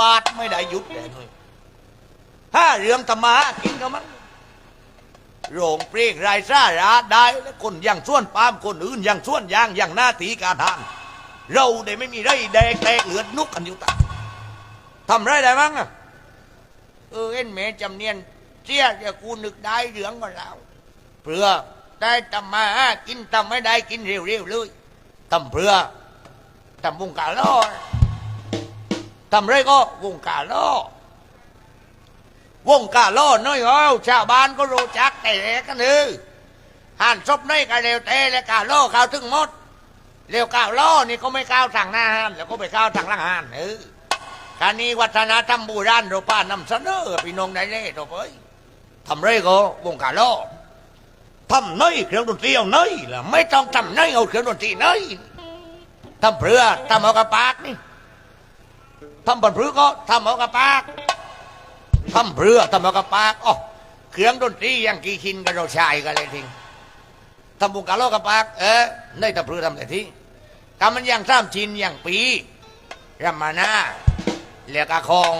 บาทไม่ได้หยุดเลยห้าเรื่องธรรมะกินกับมันโรงเพลงรายซาระได้แล้วคนอย่างส่วนปามคนอื่นอย่างส่วนยางอย่างหน้าตีการทานเราได้ไม่มีไรแดกแตกเหลือดนุกกันอยู่ตาทำไรได้มั้งอะเออเอ็นแม่จำเนียนเสียจะกูนึกได้เรื่องก็แล้วเพื่อได้ทำมากินทำไม่ได้กินเร็วๆเลยทำเพื่อทำวงกาล้อ ทำไรก็วงการล้อวงการล้อน้อยเอาชาวบ้านก็รู้จักแต่แรกกันเลยหันซบน้อยกันเร็วเตะและการล้อเขาถึงหมดเร็วก้าวล้อนี่ก็ไม่ก้าวทางหน้าห้านแล้วก็ไปก้าวทางหลังห้านเออการนี้วัฒนธรรมบูราณเราป้านำเสนอพี่น้องได้เลยเราเอ้ยทำไรก็วงการล้อทำน้อยเครื่องดนตรีเอาน้อยละไม่ต้องทำน้อยเอาเครื่องดนตรีน้อยทำเพื่อทำเอากระปากนี่ ทำบนพรือก็ทำเอากระปากทำเพื่อทำเอากระปากอ๋อเครื่องดนตรีอย่างกี่ขินกันเราใช้กันเลยทิ้งทำบุญกาโลกกับปากเออได้ตะพรือทำแต่ที่กำมันยังสางชินอย่างปีรัมมานาเรียกะคอง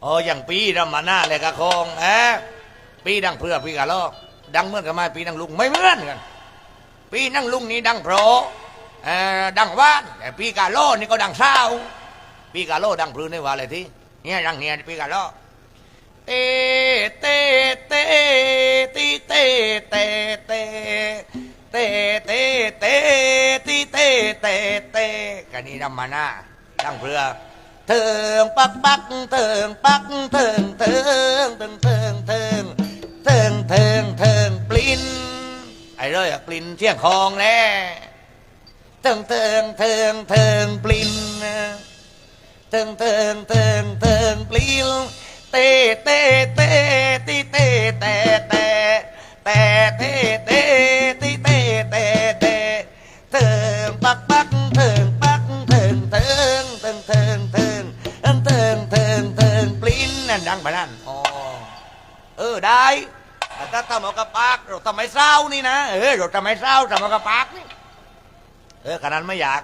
โอ้อย่างปีรัมมานาเรียกะคองเออปีดังเพื่อปีกาโลกดังเหมื่อนกับไม้ปีดังลุงไม่เหมือนกันปีนั่งลุงนี่ดังโปรเออ ดังว่านแต่ปีกาโลนี่ก็ดังเศร้าปีกาโลดังพรือในว่าอะไรที่เนี่ยดังเนี่ยปีกาโลเตเตเตตีเตเตเตเตเตเตตีเตเตเตกันนี่รำมานาดังเพื่อเถิงปักปักเถิงปักเถิงเถิงเถิงเถิงเถิงเถิงเถิงเถิงปลิ้นไอ้เรื่อยปลิ้นเที่ยงคองแน่ เถิงเถิงเถิงเถิงปลิ้นเติงเติงเติงเติงปลิวเตเตเตตีเตเตเตเตเตเตตีเตเตเตเติงปักปักเติงปักเติงเติงเติงเติงเติงเติงเติงเติงเติงปลิ้นนั่นดังไปนั่นอ๋อเออได้แต่ถ้าทำเอากระปากเราทำไมเศร้านี่นะเออเราทำไมเศร้าทำเอากระปากนี่ เออขนาดไม่อยาก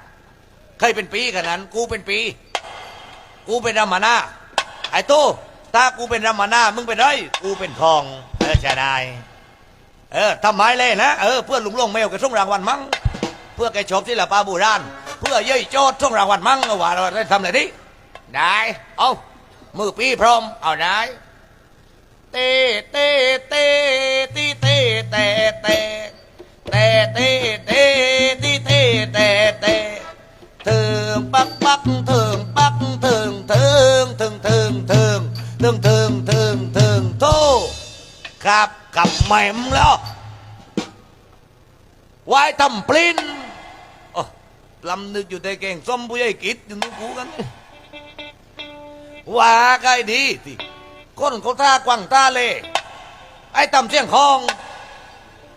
เคยเป็นปีขนาดกูเป็นปี กูเป็นรามานาไอ้ตู้ถ้ากูเป็นรามานามึงเป็นไรกูเป็นทองเออใช่ได้เออทำไมเลยนะเออเพื่อลุงลงเมลกับส่งรางวัลมั้งเพื่อแกชบที่ละปาบูรานเพื่อเย่ยโจทย์ส่งรางวัลมั้งเอาว่าเราได้ทำอะไรดิได้เอามือปีพร้อมเอาได้เตเตเตตีเตเตเตเตเตเตตี เตเตเตเถิงปักปักเถิงปักเถิงเถิงเถิงเถิงเถิงเถิงเถิงเถิงเถิงโตครับกับแหม่มแล้วไว้ทำปลิ้นลำนึกอยู่แต่เก่งส้มผู้ใหญ่กิจอยู่นู้นกูกันว่าใครดีที่คนเขาท่ากวางตาเลยไอ้ตำเสียงคอง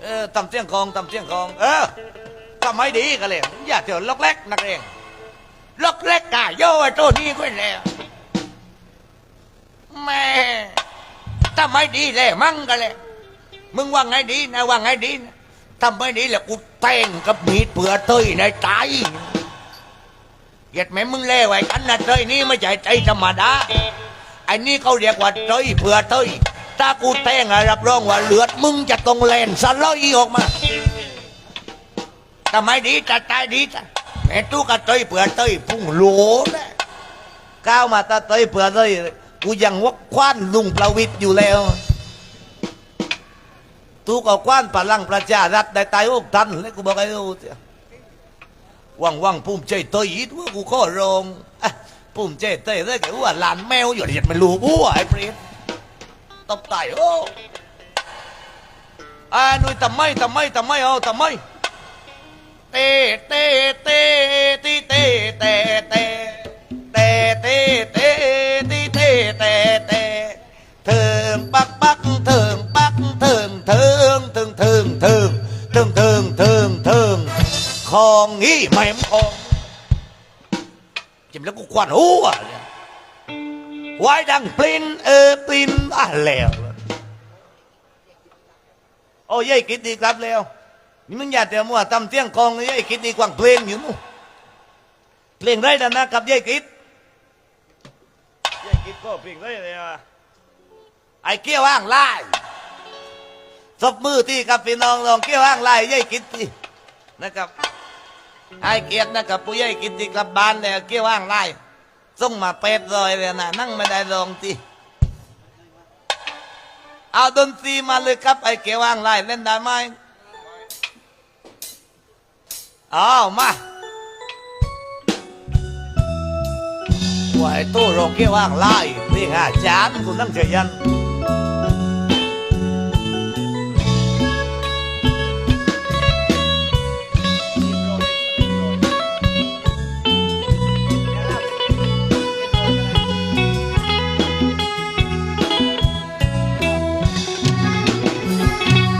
เออตำเสียงคองตำเสียงคอง เออ ไม่ดีกันเลยอย่าเถอะล็อกเล็กนักเองล็อกเล็กกาโย่ไอ้ตัวนี้ก็แล้วแม่ทำไม่ดีเลยมั่งกันเลยมึงว่าไงดีนะว่าไงดีนะทำไม่ดีแหละกูแต่งกับมีดเปลือเตยในใจเหยียดแม่มึงเล่ไว้กันนะเตยนี่ไม่ใช่ใจธรรมดาไอ้นี่เขาเรียกว่าเตยเปลือเตยถ้ากูแต่งอะรับรองว่าเลือดมึงจะต้องแลนสลอยออกมา ทำไมดีจะตายดีจ้ะแม่ตู้กระเตยเปลือเตยพุ่งโหลนะก้าวมาตาเตยเปลือเตยกูยังวักคว้านลุงประวิตรอยู่แล้ว ตู้ก็คว้านพลังประชารัฐได้ตายโอกทันเลยกูบอกไอ้ดูเสียว่างว่างๆภูมิใจเตยอีกว่ากูข้อรองอ่มใจเตยได้แก่ว่าหลานแมวอยู่เดียดไม่รู้บัวไอ้เปรตตบตายโอ้อ่าหนุ่ยทำไมทำไมทำไมเอาทำไม เตเตเตตีเตเตเตเตเตเตตีเตเตเตเถิงปักปักเถิงปักเถิงเถิงเถิงเถิงเถิงเถิงเถิงเถิงเถิงของงี้แม่มของจิ้มแล้วกูควันหัวไว้ดังปลินเออปลินอะแล้วโอ้ยกิดดีครับแล้ว นี่มึงอย่าแต่มัวทำเสียงกองเลยยายคิดดีกว่างเพลงอยู่นู่เพลงไรนะนะกับยายคิดก็ปิ่งได้เลยอะไอ้เกี้ยวว่างไล่ซบมือที่กับพี่น้องลองเกี้ยวว่างไล่ยายกินที่นะครับไอ้เกียรตินะครับผู้ใหญ่กินที่กลับบ้านแล้วเกี้ยวว่างไล่ส่งมาเป็ดเลยเลยนะนั่งไม่ได้ลองที่เอาดนตรีมาเลยครับไอ้เกี้ยวว่างไล่เล่นได้ไหม อ้ามาไหวตู้โรงเกี้ยวว่างไล่นี่ฮะจานคุณนั่งเฉยยัน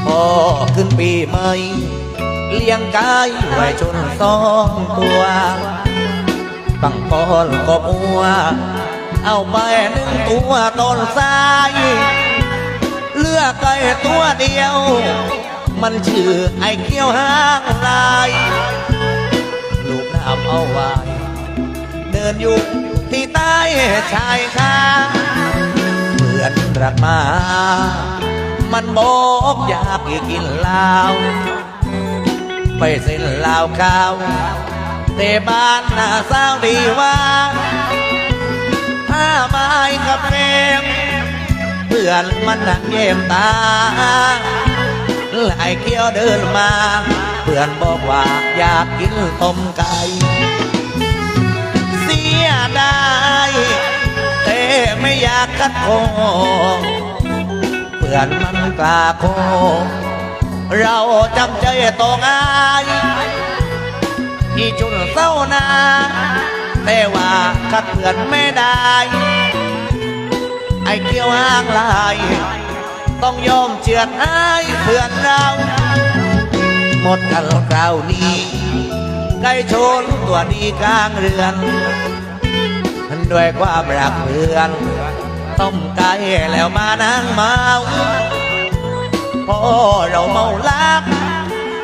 พอขึ้นปีใหม่ เลี้ยงกายไว้จนสองตัวตั้งพอนก็มัว เอาไปหนึ่งตัวต้นสาย เลือกไก่ตัวเดียว มันชื่อไอ้เกี้ยวห้างลายลูกน้ำเอาไว้เดินอยู่ที่ใต้ชายคาเพื่อนรักมา มันบอกอยากกินเหล้า ไปเส้นล้าข้าวแต่บ้านน่าเศร้าดีว่าถ้าไม้กับเพงเพื่อนมันนั่งเยี่ยมตาหลายเกี้ยวเดินมา เพื่อนบอกว่าอยากกินต้มไก่เสียดายแต่ไม่อยากคัดคอเพื่อนมันกล้าโค เราจำใจตองอายที่จุนเศร้านาแต่ว่าคัดเพื่อนไม่ได้ ไอ้เกี่ยวห้างลาย ต้องยอมเจือดอายเพื่อนเรา หมดกันคราวนี้ไก่ชนตัวดีกลางเรือนด้วยความรักเพื่อน ต้มไก่แล้วมานั่งเมา พอเราเมาลัก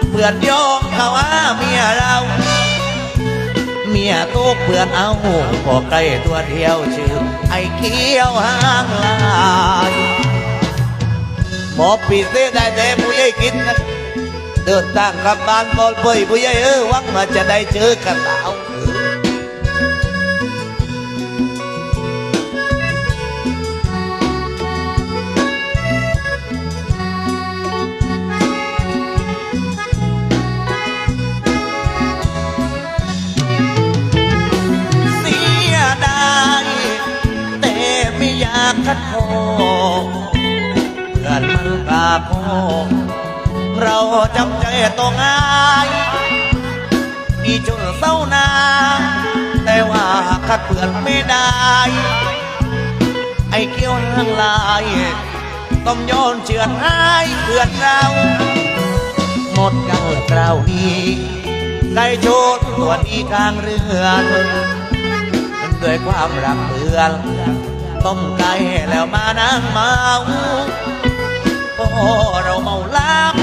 เพื่อนโยงเขาว่าเมียเรา เมียตุกเพื่อนเอาพอไก่ตัวเดียวชื่อ ไอ้เขียวห้างลายหมอปีเสได้แต่ผู้ใหญ่กินนะเดินทางกลับบ้านบอลเปยผู้ใหญ่เออหวังว่าจะได้เจอกันแล้ว คัดคอเพื่อนมันกล้าพองเราจำใจต้องอายดีจนเศร้านา แต่ว่าคัดเพื่อนไม่ได้ ไอ้เกี้ยวห้างลาย ต้องโยนเชือให้เพื่อนเราหมดกันคราวนี้ได้โชดตัวดีกลางเรือนด้วยความรักเพื่อน ต้มไก่แล้วมานั่งเมาพอเราเมาลับ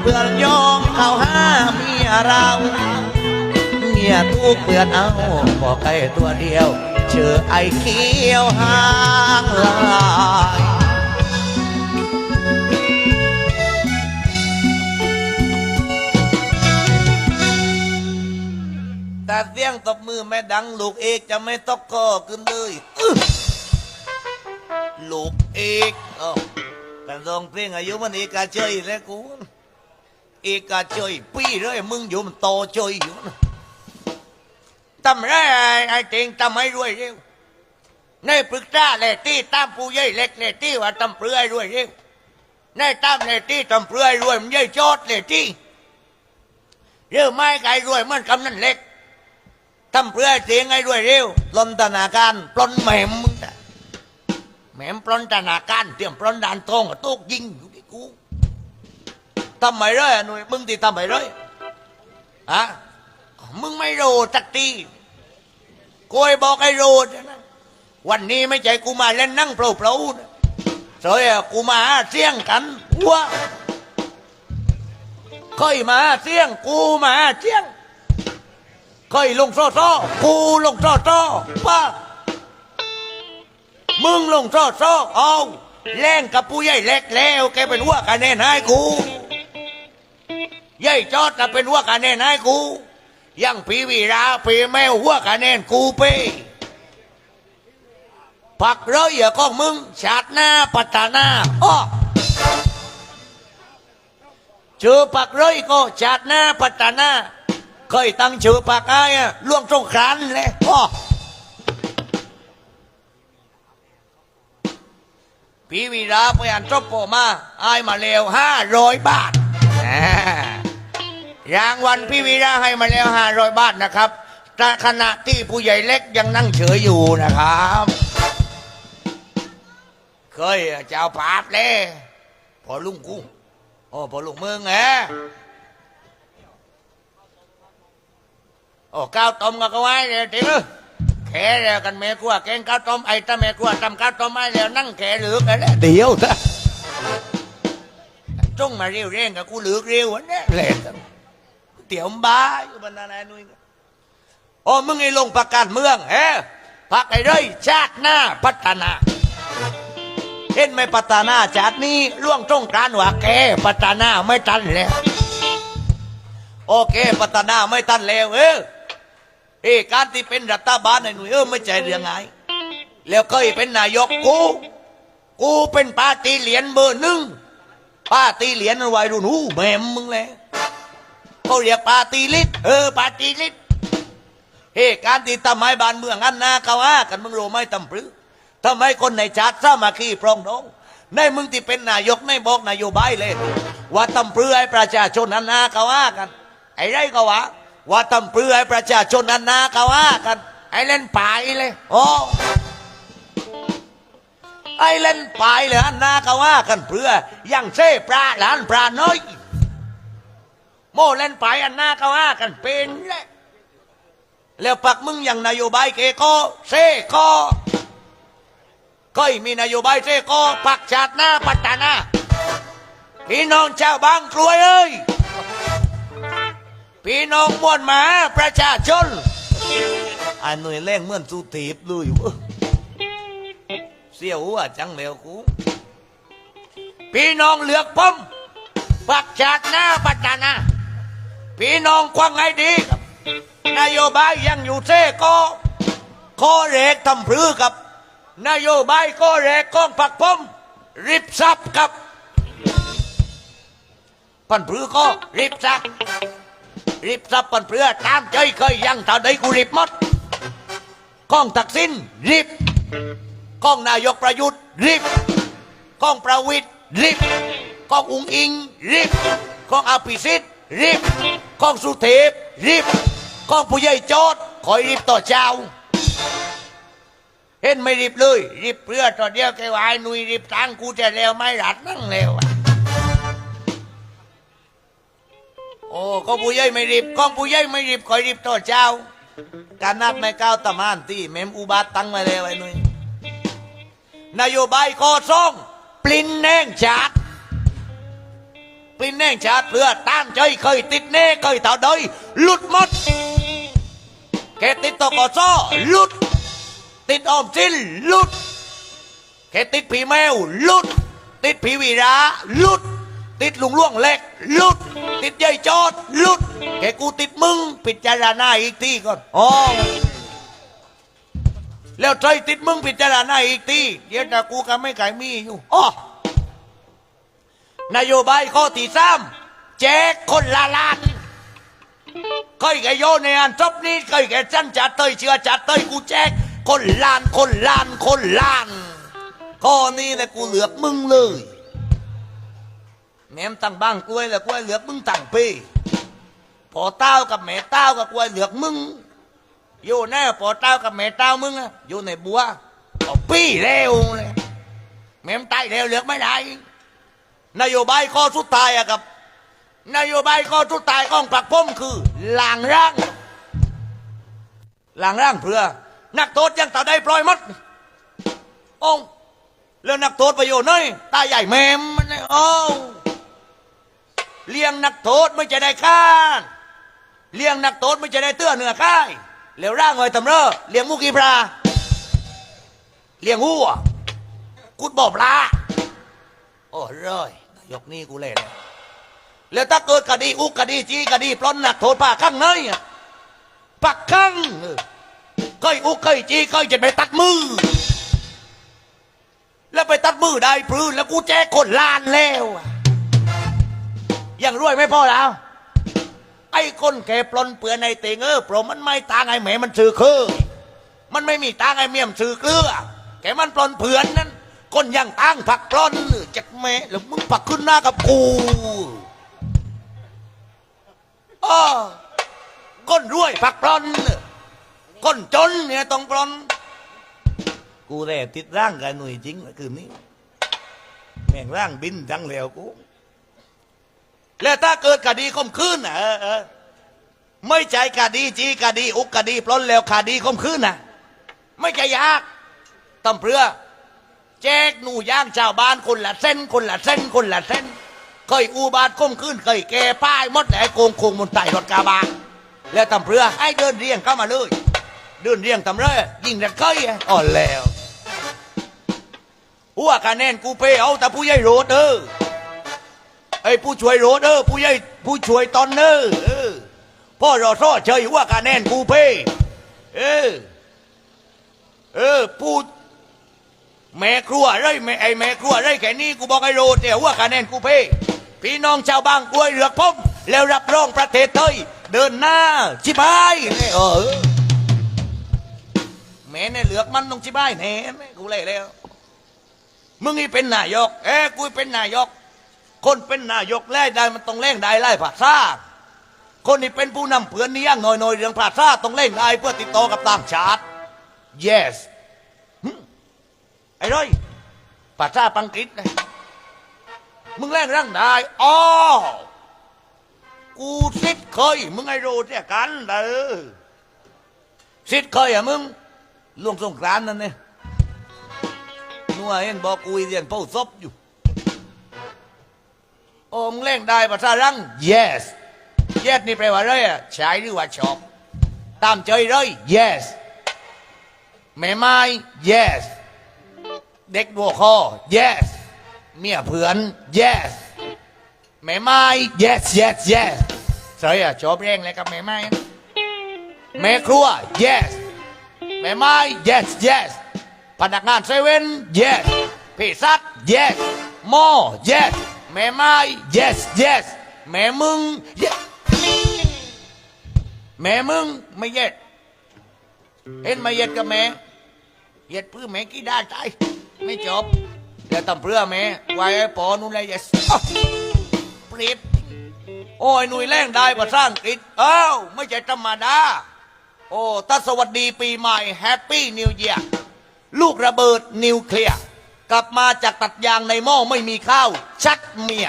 เพื่อนยอมเขาห้าเมียเราเมียทุกเพื่อนเอาพอไก่ตัวเดียว เชื่อไอ้เขียวหางลายแต่เสียงตบมือไม่ดังลูกเอกจะไม่ตกคอขึ้นเลย ลูกเอกเอ้าแต่รองเพลงอายุมันเอกาเจยแล้วกูเอกาเจยปีเลยมึงอยู่มันโตเจยอยู่นะทำไรไอ้เก่งทำให้รวยเร็วในปรึกษาเลยที่ตามผู้ใหญ่เล็กเลยที่ว่าทำเปลือยรวยเร็วในตามเลยที่ทำเปลือยรวยมันใหญ่จอดเลยที่เรื่องไม่ไกลรวยเหมือนกำนันเล็กทำเพื่อเสียงไอ้รวยเร็วลนธนาการปล้นแหม่มมึงนะ แหม่มปล้นธนาการเตรียมปล้นด่านทองกับตุกยิงอยู่ที่กูทำไมเลยอะหน่วยมึงที่ทำไมเลยอะมึงไม่รู้สักทีกูไอ้บอกไอ้รู้นะวันนี้ไม่ใช่กูมาเล่นนั่งเปล่าๆนะเสยอะกูมาเสียงกันว้าค่อยมาเสียงกูมาเสียงค่อยลงโซ่โซ่กูลงโซ่โซ่ป้า มึงลงโซ่โซ่เอาแรงกับผู้ใหญ่เล็กแล้วแกเป็นหัวคะแนนให้กูใหญ่จอดจะเป็นหัวคะแนนให้กูยังพีวีราพีแมวหัวคะแนนกูไปปักร้อยอย่าก้องมึงชาติหน้าปัตนาอ้อเจอปักร้อยก็ชาติหน้าปัตนาเคยตั้งชื่อปักไอ้ล่วงสงกรานเลยอ้อ พี่วีระไปอ่านจบโปมาอายมาแล้วห้าร้อยบาทอ่ารางวัลพี่วีระให้มาแล้วห้าร้อยบาทนะครับแต่ขณะที่ผู้ใหญ่เล็กยังนั่งเฉยอยู่นะครับ เคยจะเอาปาดเลยพอลุงกูโอ้พอลุงมึงแหโอ้ก้าวต้มก็ไว้เลยจริงเหรอ แขแล้วกันแม่กลัวแกงข้าวต้มไอ้ตาแม่กลัวทำข้าวต้มไม่แล้วนั่งแขเหลือกันแล้วเดียวซะจ้องมาเรียวเร่งกับกูเหลือกเรียวอันเนี้ยแหละเตี๋ยวบ้าอยู่บรรดาไหนายนุ่ยโอ้มึงไอ้ลงประกาศเมืองเฮ้พักไอ้เร่ยชาติหน้าพัฒนาเห็นไหมพัฒนาชาตินี้ล่วงจ้องกรานว่าแกพัฒนาไม่ทันแล้ว โอเคพัฒนาไม่ทันแล้วเออ เอ้การที่เป็นรัฐบาลในหน่วยเออไม่ใช่เรื่องไงแล้วเคยเป็นนายกกู กูเป็นปาตีเหรียญเบอร์หนึ่งปาตีเหรียญวัยรุ่นหูแม่มมึงเลยเขาเรียกปาตีลิตเออปาตีลิตเฮ้การที่ทำให้บ้านเมืองอันนาเขาว่ากันมึงรู้ไหมตำปรือทำไมคนในชาติสามัคคีปรองดองในมึงที่เป็นนายกในบอกนโยบายเลย ว่าตำปรือให้ประชาชนอันนาเขาว่ากัน ไอ้ไรก็ว่า ว่าตำปรือให้ประชาชนอันนาเขาว่ากัน ไอ้เล่นป่ายเลย โอ้ไอ้เล่นป่ายเลยอันนาเขาว่ากันเพื่อยังเซ่ปลาหลานปลาน้อยโมเล่นป่ายอันนาเขาว่ากันเป็นแหละแล้วปักมึงอย่างนโยบายเกก็เซ่ก็ก็มีนโยบายเซ่ก็ปักชาติหน้าปัตตานาพี่น้องชาวบางกรวยเอ้ย พี่น้องมวลมาประชาชนอันหน่วยแรงเหมือนสุตีบเลยเว้ยเสียวหัวจังเลวกูพี่น้องเหลือกผมปักชาติหน้าปัตตานาพี่น้องควังให้ดีครับนโยบายยังอยู่เซก็ข้อเรกทำพรือกับ นโยบายข้อเรกของปักผมริบซับกับ ปันพรือก็ริบซับ รีบซับปันเปลือตามใจเคยยังเท่าใดกูรีบหมดก้องตักสินรีบก้องนายกประยุทธ์รีบก้องประวิตรรีบก้องอุงอิงรีบก้องอภิสิทธิ์รีบก้องสุเทพรีบก้องผู้ใหญ่โจอดคอยรีบต่อเจ้าเห็นไม่รีบเลยรีบเปลือต่อเดียวแกวายหนุยรีบตังกูจะแล้วไม่รัดนั่งแล้วอะ โอ้ก็ผู้ใหญ่ไม่รีบก้องผู้ใหญ่ไม่รีบคอยรีบต่อเจ้า การนับไม่ก้าวตะมานที่เมมอุบาทตั้งมาแล้วไอ้หนุ่ยนโยบายข้อสองปลิ้นแน่งชาติปลิ้นแน่งชาติเพื่อตั้งใจเคยติดแน่เคยเท่าใดหลุดหมดแค่ติดตกสหลุด ติดออมสินหลุดแค่ติดผีแมวหลุด ติดผีวีราหลุด ติดลุงล่วงเล็กลุด ติดใหญ่จอดลุดแกกูติดมึงพิจารณาอีกทีก่อนอ๋อแล้วใจติดมึงพิจารณาอีกทีเดี๋ยวต่กูก็ไม่ไก่มีอยู่อ๋อนโยบายข้อที่สามแจกคนละล้านเคยแกโยในอันจบนี้เคยแกจันจัดเตยเชื่อจัดเตยกูแจกคนล้านคนล้านคนล้านข้อนี้แหละกูเหลือมึงเลย แม่มตั้งบ้างกล้วยแล้วกล้วยเหลือกมึงตั้งปีพอเต้ากับแม่เต้ากับกล้วยเหลือกมึงอยู่แน่พอเต้ากับแม่เต้ามึงอะอยู่ในบัวเอาปีเร็วเลยแม่มตายเร็วเหลือกไม่ได้นโยบายข้อสุดท้ายอะครับ นโยบายข้อสุดท้ายของพรรคผมคือหลังร่างหลังร่างเพื่อ นักโทษยังต่าได้ปล่อยหมดองแล้วนักโทษประโยชน์น้อยตาใหญ่แมมมันเนี่ยโอ้ เลี้ยงนักโทษไม่จะได้ข้านเลี้ยงนักโทษไม่จะได้เตื้อเหนือค่ายแล้วร่างเงยตำเรอเลี้ยงมุกีปลาเลี้ยงวัวกุดบ่อปลาโอ้เร้อยนายกนี่กูเล่นแล้วแล้วถ้าเกิดคดีอุกคดีจีคดีปล้นหนักโทษปากข้างในอะปากข้างเออเคยอุกเคยจีเคยจะไปตัดมือ แล้วไปตัดมือได้พรืนแล้วกูแจ้คนลานแล้วอะ ยังรวยไม่พอแล้ว ไอ้คนแกปลนเปือนในเตงเออโปรมันไม่ตางไอ้แหมมันซื้อคือ มันไม่มีตางไอ้เมี่ยมซื้อเกลือแกมันปลนเผื่อนนั้นคนยังตั้งผักปลอนจักแม่แล้วมึงปักขึ้นหน้ากับกูอ้อคนรวยผักปลอนคนจนเนี่ยต้องปลนกูแร่ติดร่างกับหน่วยจริงคืนนี้ แม่งร่างบินจังแล้วกู แล้วถ้าเกิดคดีข่มขืนนะเออไม่ใช่คดีจีคดี อุกคดีปล้นแล้วคดีข่มขืนนะไม่ใช่ยากตำเพื่อแจกหนูย่างชาวบ้านคนละเส้น คนละเส้น คนละเส้น เคยอุบาทข่มขืนเคยแก่ป้ายมดแหลโกงโคงบนไต่รถกระบะแล้วตำเพื่อให้เดินเรียงเข้ามาเลยเดินเรียงตำเรือยิงดัดเคยอ่อนแล้วหัวคะแนนกูไปเอาแต่ผู้ใหญ่โรดเออ ไอ้ผู้ช่วยโรดเออผู้ใหญ่ผู้ช่วยตอนเนอร์เออพ่อรอซ่อเฉยหัวคะแนนกูไปเออ เออผู้แม่ครัวไรแม่ไอ้แม่ครัวไรแค่นี้กูบอกไอ้โรดเดี๋ยวหัวคะแนนกูไปพี่น้องชาวบางกล้วยเลือกผมแล้วรับรองประเทศไทยเดินหน้าชิบายนี่เออแม่เนี่ยเหลือกมันต้องชิบายแน่กูเลยแล้วมึงนี่เป็นนายก เอ้กูเป็นนายก คนเป็นนายกแล่ได้มันต้องเล่งได้ไล่ภาษาคนที่เป็นผู้นำเพื่อนนี่ย่างหน่อยหน่อยๆเรื่องภาษาต้องเล่งได้เพื่อติดต่อกับต่างชาติ yes ไอ้ร้อยภาษาอังกฤษนะมึงเล่งร่างได้อ๋อกูซิดเคย มึงไอ้รู้เสียกันเด้อซิดเคยอะมึงล่วงสงกรานนั่นเนี่ยนัวเห็นบอกกุยเรียนเป้าซบอยู่ โอมเล่งได้ภาษารัง yes yes นี่แปลว่าอะไรอะใช้หรือว่าชอบ ตามใจเลย yes แม่ไม้ yes เด็กบัวคอ yes เมียเผื่อน yes แม่ไม้ yes yes yes ใช่อะชอบเร่งเลยกับแม่ไม้แม่ครัว yes แม่ไม้ yes yes พนักงานเซเว่น yes เภสัช yes หมอ yes แม่ไม้ yes yes แม่มึง yes แม่มึงไม่เย็ดเห็นไม่เย็ดกับแม่เย็ดเพื่อแม่กี่ได้ใจไม่จบเดี๋ยวตำเพื่อแม่ไว้ไอ้ปอนู่นเลย yes อ้าวปรีดโอ้ยหนุ่ยแรงได้ภาษาอังกฤษเอ้าไม่ใช่ธรรมดา โอ้ถ้าสวัสดีปีใหม่แฮปปี้นิวเ a ียลูกระเบิดนิวเคลียร์ กลับมาจากตัดยางในหม้อไม่มีข้าว ชัดเมีย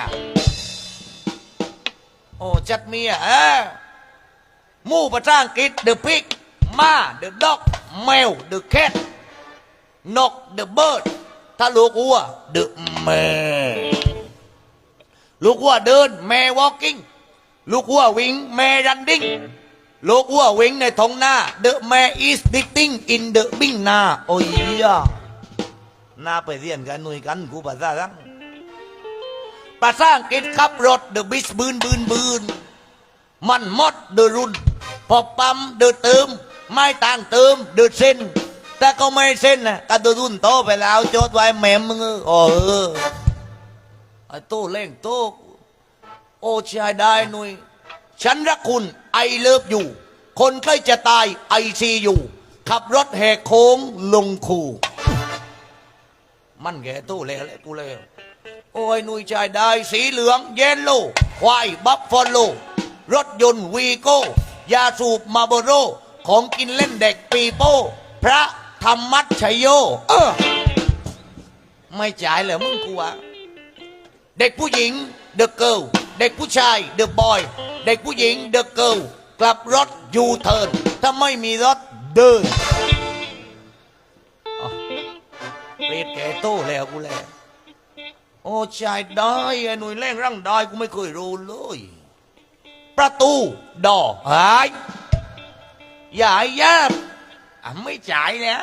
โอ้ชัดเมียเออหมู่ภาษาอังกฤษ the pig มา the dog แมว the cat นก the bird ถ้าลูกวัว the แม่ลูกวัวเดิน แม่ walking ลูกวัววิ่งแม่ running ลูกวัววิ่งในท้องหน้า the man is digging in the บิ้งนาโอ้ย่ะ น่าไปเรียนกันหน่วยกันกูภาษาทั้งภาษาอังกฤษขับรถ the bis บืนบืนบืนมันมด the รุนพอปั๊ม the เติม ไม่ต่างเติม the เส้นแต่ก็ไม่เส้นนะก็ the รุ่นโตไปแล้วโจทย์ไว้แหมมึงเออโอ้เออไอ้โตเล่งโตโอ้ชายได้หนุยฉันรักคุณไอเลิฟอยู่ คนใกล้จะตายไอซีอยู่ ขับรถแหกโค้งลงคู มันแก่ตู้เลยเลยกูเลยโอ้ยนุ่ยชายได้สีเหลืองเยนโลควายบัฟฟาโลรถยนต์วีโก้ ยาสูบมาโบโร ของกินเล่นเด็กปีโป้ พระธรรมัชชโย เออ ไม่จ่ายเหรอมึงกูอะเด็กผู้หญิง the girl เด็กผู้ชาย the boy เด็กผู้หญิง the girl กลับรถยูเทิร์นถ้าไม่มีรถเดิน รดแกโตแล้วกูแล้วโอ้ชายได้ไอ้หนุ่ยแรงร่างได้กูไม่เคยรู้เลย ประตูดอหายอย่าให้แยบอ่ไม่จ่ายแล้ว